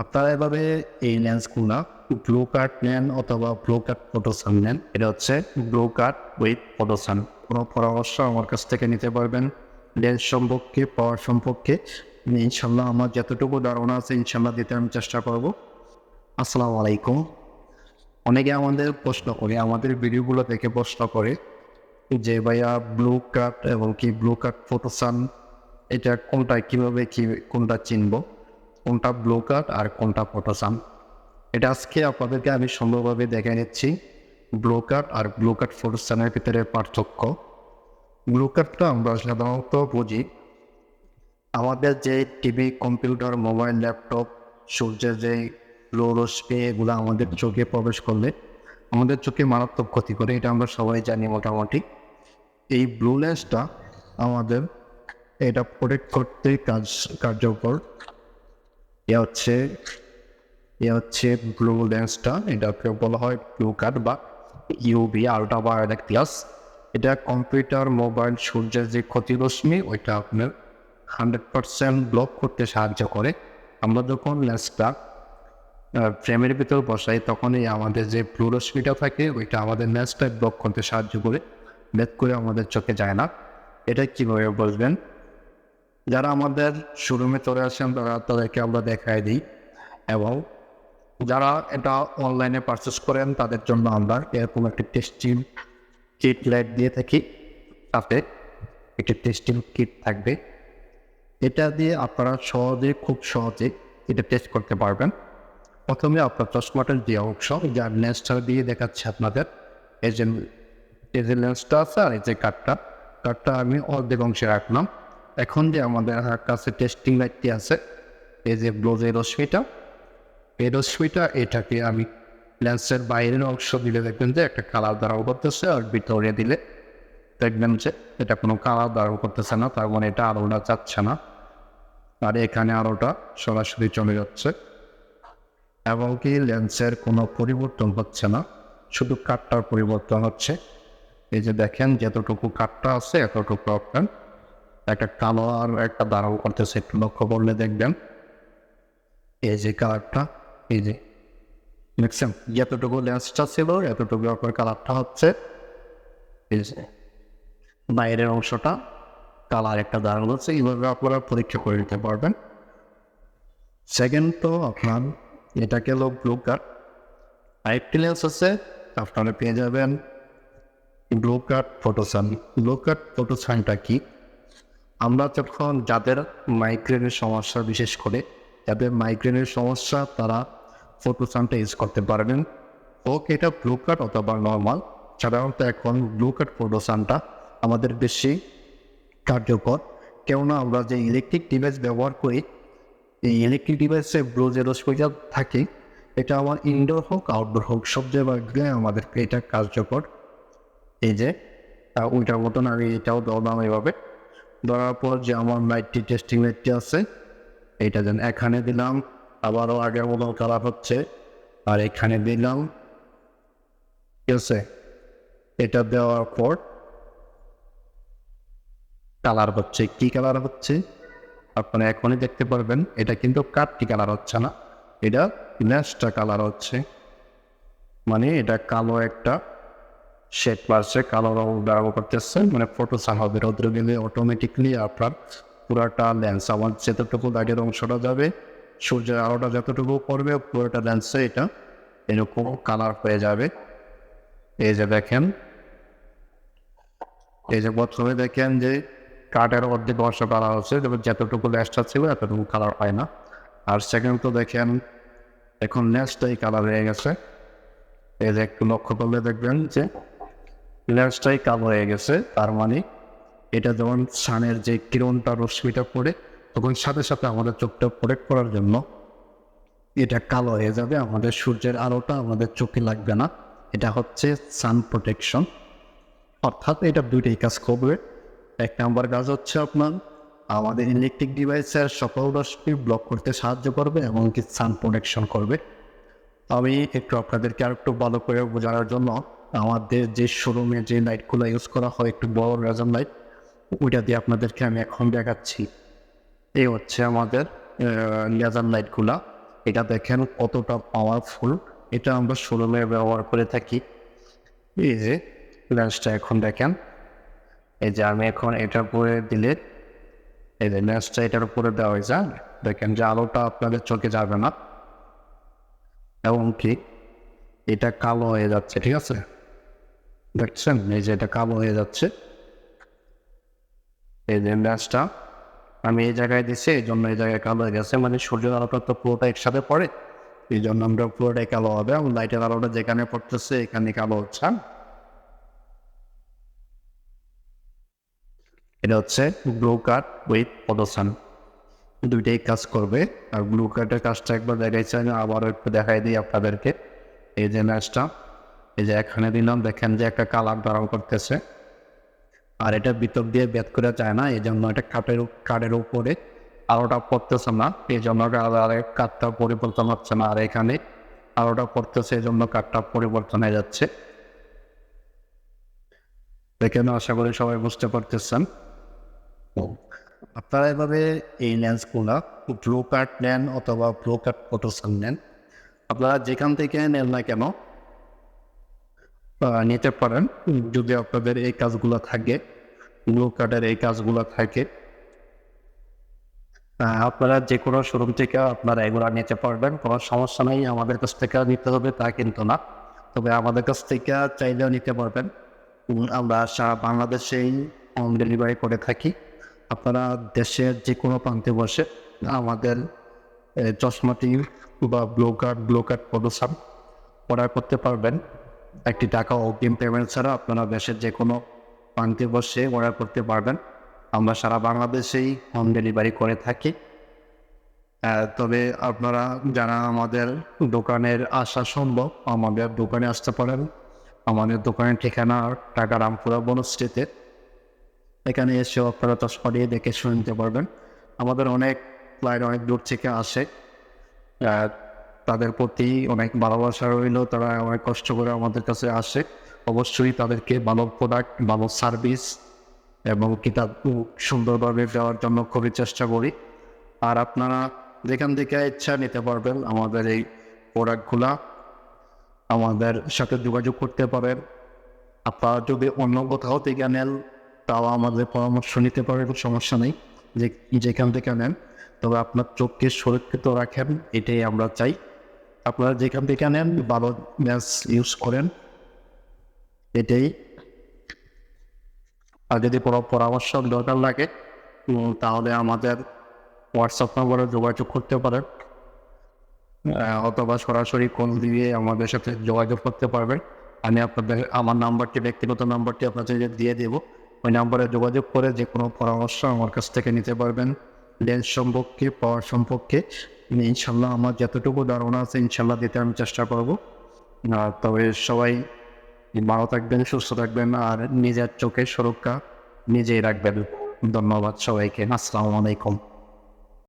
আপনারা এভাবে এই লেন্সগুলো ব্লু কার্ড নেন অথবা ব্লু কার্ড ফটোসান নেন, এটা হচ্ছে ব্লু কার্ড উইথ ফটোসান কোনো পরামর্শ আমার কাছ থেকে নিতে পারবেন লেন্স সম্পর্কে, পাওয়ার সম্পর্কে। ইনশাল্লাহ আমার যতটুকু ধারণা আছে ইনশাল্লাহ দিতে আমি চেষ্টা করব। আসসালামু আলাইকুম। অনেকে আমাদের প্রশ্ন করে, আমাদের ভিডিওগুলো দেখে প্রশ্ন করে যে, ভাইয়া ব্লু কার্ড এবং কি ব্লু কার্ড ফটোসান এটা কোনটা, কীভাবে কি, কোনটা চিনব? কোনটা ব্লু কার্ড আর কোনটা ফটোসান এটা আজকে আপনাদেরকে আমি সুন্দরভাবে দেখে নিচ্ছি। ব্লু কার্ড আর ব্লু কার্ড ফটোসানের ভিতরে পার্থক্য। ব্লু কার্ডটা আমরা সাধারণত বুঝি, আমাদের যে টিভি কম্পিউটার মোবাইল ল্যাপটপ সূর্যের যে লো রশ্মি এগুলো আমাদের চোখে প্রবেশ করলে আমাদের চোখে মারাত্মক ক্ষতি করে, এটা আমরা সবাই জানি মোটামুটি। এই ব্লু লেন্সটা আমাদের এটা প্রোটেক্ট করতে কাজ, কার্যকর। এ হচ্ছে এ হচ্ছে ব্লু লেন্সটা এটাকে বলা হয়? ব্লু কার্ড বা ইউভি আলট্রা ভায়োলেট গ্লাস এটা কম্পিউটার মোবাইল সূর্যের যে ক্ষতি রশ্মি ওইটা আপনার হান্ড্রেড পারসেন্ট ব্লক করতে সাহায্য করে। আমরা যখন লেন্সটা ফ্রেমের ভিতর বসাই, তখনই আমাদের যে ব্লু রশ্মিটা থাকে, ওইটা আমাদের লেন্সটা ব্লক করতে সাহায্য করে। বেদ করে আমাদের চোখে যায় না। এটা কীভাবে বলবেন? যারা আমাদের শোরুমে চলে আসেন, তারা তাদেরকে আমরা দেখাই দিই। এবং যারা এটা অনলাইনে পারচেস করেন, তাদের জন্য আমরা এরকম একটি টেস্টিং কিট লাইট দিয়ে থাকি। তাতে একটি টেস্টিং কিট থাকবে। এটা দিয়ে আপনারা সহজে, খুব সহজে এটা টেস্ট করতে পারবেন। প্রথমে আপনার চশমাটার যে অংশ যার লেন্সটা দিয়ে দেখাচ্ছে আপনাদের, এই যে এই যে লেন্সটা আছে আর এই যে কাঠটা কাঠটা আমি অর্ধেক অংশে রাখলাম। এখন যে আমাদের কাছে টেস্টিং লাইটটি আছে, এই যে ব্লোজের রশ্মিটা এই রশ্মিটা এটাকে আমি লেন্সের বাইরের অংশ দিলে দেখবেন যে একটা কালার ধারণ করতেছে আর ভিতরে দিলে দেখবেন যে এটা কোনো কালার ধারণ করতেছে না, তার মানে এটা আলোটা চাচ্ছে না। আর এখানে আলোটা সরাসরি চলে যাচ্ছে এবং কি লেন্সের কোনো পরিবর্তন হচ্ছে না, শুধু কাঠটার পরিবর্তন হচ্ছে। এই যে দেখেন, যতটুকু কাঠটা আছে, এতটুকু আপনার একটা কালো আর একটা ধারণ করতেছে একটু লক্ষ্য করলে দেখবেন এই যে কালারটা, এই যে দেখছেন এতটুকু লেন্সটা ছিল, এতটুকু আপনার কালারটা হচ্ছে বাইরের অংশটা কালার একটা ধারণ হচ্ছে, এইভাবে আপনারা পরীক্ষা করে নিতে পারবেন। সেকেন্ড তো আপনার এটা গেল ব্লু কার্ড আরেকটি লেন্স আছে, আপনারা পেয়ে যাবেন ব্লু কার্ড ফটোসান ব্লু কার্ড ফটোসানটা কি? আমরা যখন যাদের মাইগ্রেনের সমস্যা বিশেষ করে, যাদের মাইগ্রেনের সমস্যা তারা ফটোসানটা ইউজ করতে পারবেন। হোক এটা ব্লু কার্ড অথবা নর্মাল সাধারণত এখন ব্লু কার্ড ফটোসানটা আমাদের বেশি কার্যকর। কেননা আমরা যে ইলেকট্রিক ডিভাইস ব্যবহার করি, এই ইলেকট্রিক ডিভাইসে ব্লু যে রশ্মিটা থাকে, এটা আমার ইনডোর হোক আউটডোর হোক সব জায়গায় আমাদেরকে এটা কার্যকর। এই যে ওইটার মতন আমি এটাও ধরলাম এভাবে। ধরার পর যে আমার লাইটটি টেস্টিং লাইটটি আছে, এটা যেন এখানে দিলাম। আবারও আগের মতো কালার হচ্ছে, আর এখানে দিলাম। ঠিক আছে? এটা দেওয়ার পর কালার হচ্ছে, কি কালার হচ্ছে? আপনারা এখনই দেখতে পারবেন, এটা কিন্তু কাঠটি কালার হচ্ছে না, এটা ন্যাসটা কালার হচ্ছে। মানে এটা কালো একটা শেড মারছে কালো রং ব্যবহার করতেছে মানে ফটো হবে রৌদ্র গেলে অটোমেটিকলি আপনার পুরাটা লেন্স আমার যতটুকু লাইটের অংশটা যাবে, সূর্যের আলোটা যতটুকু পড়বে, পুরোটা লেন্সে এটা এরকম কালার হয়ে যাবে। এই যে দেখেন, এই যে প্রথমে দেখেন যে কাঠের অর্ধেক অংশ কালার হচ্ছে যতটুকু লেসটা ছিল এতটুকু কালার হয় না। আর সেকেন্ড তো দেখেন, এখন লেন্সটাই কালার হয়ে গেছে। এই যে একটু লক্ষ্য করলে দেখবেন যে লেন্সটাই কালো হয়ে গেছে, তার মানে এটা যেমন সানের যে কিরণটা, রশ্মিটা পড়ে, তখন সাথে সাথে আমাদের চোখটা প্রোটেক্ট করার জন্য এটা কালো হয়ে যাবে, আমাদের সূর্যের আলোটা আমাদের চোখে লাগবে না। এটা হচ্ছে সান প্রোটেকশন অর্থাৎ এটা দুইটাই কাজ করবে। এক নাম্বার কাজ হচ্ছে আপনার, আমাদের ইলেকট্রিক ডিভাইসের সকল রশ্মি ব্লক করতে সাহায্য করবে এবং কি সান প্রোটেকশন করবে। আমি একটু আপনাদেরকে আর একটু ভালো করে বোঝানোর জন্য আমাদের যে শোরুমে যে লাইটগুলো ইউজ করা হয়, একটু বড় রেজন লাইট ওইটা দিয়ে আপনাদেরকে আমি এখন দেখাচ্ছি। এই হচ্ছে আমাদের লেজার লাইটগুলা এটা দেখেন কতটা পাওয়ারফুল এটা আমরা শোরুমে ব্যবহার করে থাকি। এই যে লেন্সটা এখন দেখেন। এই যে আমি এখন এটার উপরে দিলে, এই যে লেন্সটা এটার উপরে দেওয়া হয়েছে। হ্যাঁ? দেখেন যে আলোটা আপনাদের চোখে যাবে না। এবং কি এটা কালো হয়ে যাচ্ছে, ঠিক আছে? দেখছেন এই যে এটা কালো হয়ে যাচ্ছে এই যে ম্যাচটা আমি এই জায়গায় দিছি, এই জন্য এই জায়গায় কালো হয়ে গেছে মানে সূর্যের আলোটা তো পুরোটা একসাথে পড়ে। এই জন্য আমরা পুরোটাই কালো হবে, এবং লাইটের আলোটা যেখানে পড়তেছে, এখানে কালো হচ্ছে? এটা হচ্ছে ব্লু কার্ড উইথ পদসান দুইটাই কাজ করবে, আর ব্লু কার্ডের কাজটা একবার দেখাইছে আমি আবারও একটু দেখাই দিই আপনাদেরকে। এই যে ম্যাচটা এই যে এখানে দিলাম, দেখেন যে একটা কালার ধারণ করতেছে। আর এটা ভিতর দিয়ে বেদ করে যায় না এই জন্য এটা কাঠের কাঠের উপরে আলোটা পড়তেছে না এই জন্য কাঠটা পরিবর্তন হচ্ছে না। আর এখানে আলোটা পড়তেছে এই জন্য কাঠটা পরিবর্তন হয়ে যাচ্ছে। দেখেন, আশা করি সবাই বুঝতে পারতেছেন। আপনারা এভাবে এই লেন্সগুলো ব্লু কার্ড নেন অথবা ব্লু কার্ড ফটোসান নেন। আপনারা যেখান থেকে নেন না কেন নিতে পারেন। যদি আপনাদের এই কাজগুলো থাকে ব্লু কার্ডের এই কাজগুলো থাকে আপনারা যে কোনো শোরুম থেকে আপনারা এগুলো নিতে পারবেন। কোনো সমস্যা নেই, আমাদের কাছ থেকে নিতে হবে, তা কিন্তু না। তবে আমাদের কাছ থেকে চাইলেও নিতে পারবেন। আমরা সারা বাংলাদেশেই হোম ডেলিভারি করে থাকি। আপনারা দেশের যে কোনো প্রান্তে বসে আমাদের চশমাটি বা ব্লো কার্ড ব্লো কার্ড প্রদর্শন অর্ডার করতে পারবেন। একটি টাকা অগ্রিম পেমেন্ট ছাড়া আপনারা দেশের যে কোনো প্রান্তে বসে অর্ডার করতে পারবেন। আমরা সারা বাংলাদেশেই হোম ডেলিভারি করে থাকি। তবে আপনারা যারা আমাদের দোকানের আসা সম্ভব, আমাদের দোকানে আসতে পারেন। আমাদের দোকানের ঠিকানা টাকা রামপুরা বনশ্রীতে এখানে এসে আপনারা চশমা দিয়ে দেখে শুনতে পারবেন। আমাদের অনেক ক্লায়েন্ট অনেক দূর থেকে আসে। তাদের প্রতি অনেক ভালোবাসা রইল, তারা অনেক কষ্ট করে আমাদের কাছে আসে। অবশ্যই তাদেরকে ভালো প্রোডাক্ট ভালো সার্ভিস এবং কিতাব সুন্দরভাবে দেওয়ার জন্য খুবই চেষ্টা করি। আর আপনারা যেখান থেকে ইচ্ছা নিতে পারবেন আমাদের এই প্রোডাক্টগুলা আমাদের সাথে যোগাযোগ করতে পারেন। আপনারা যদি অন্য কোথাও থেকে নেন, তাও আমাদের পরামর্শ নিতে পারেন, সমস্যা নেই। যে যেখান থেকে নেন, তবে আপনার চোখকে সুরক্ষিত রাখেন, এটাই আমরা চাই। আপনারা যেখান থেকে নেন ভালো ম্যাচ ইউজ করেন। এটাই। আর যদি কোনো পরামর্শ দরকার লাগে তাহলে আমাদের হোয়াটসঅ্যাপ নম্বরে যোগাযোগ করতে পারেন। অথবা সরাসরি কল দিয়ে আমাদের সাথে যোগাযোগ করতে পারবেন। আমি আপনাদের, আমার নাম্বারটি, ব্যক্তিগত নাম্বারটি আপনাদের দিয়ে দেবো। ওই নাম্বারে যোগাযোগ করে যে কোনো পরামর্শ আমার কাছ থেকে নিতে পারবেন। লেন্স সম্পর্কে পাওয়ার সম্পর্কে। ইনশাল্লাহ আমার যতটুকু ধারণা আছে, ইনশাল্লাহ দিতে আমি চেষ্টা করব। তবে সবাই ভালো থাকবেন, সুস্থ থাকবেন, আর নিজের চোখের সুরক্ষা নিজেই রাখবেন। ধন্যবাদ সবাইকে। আসসালামু আলাইকুম।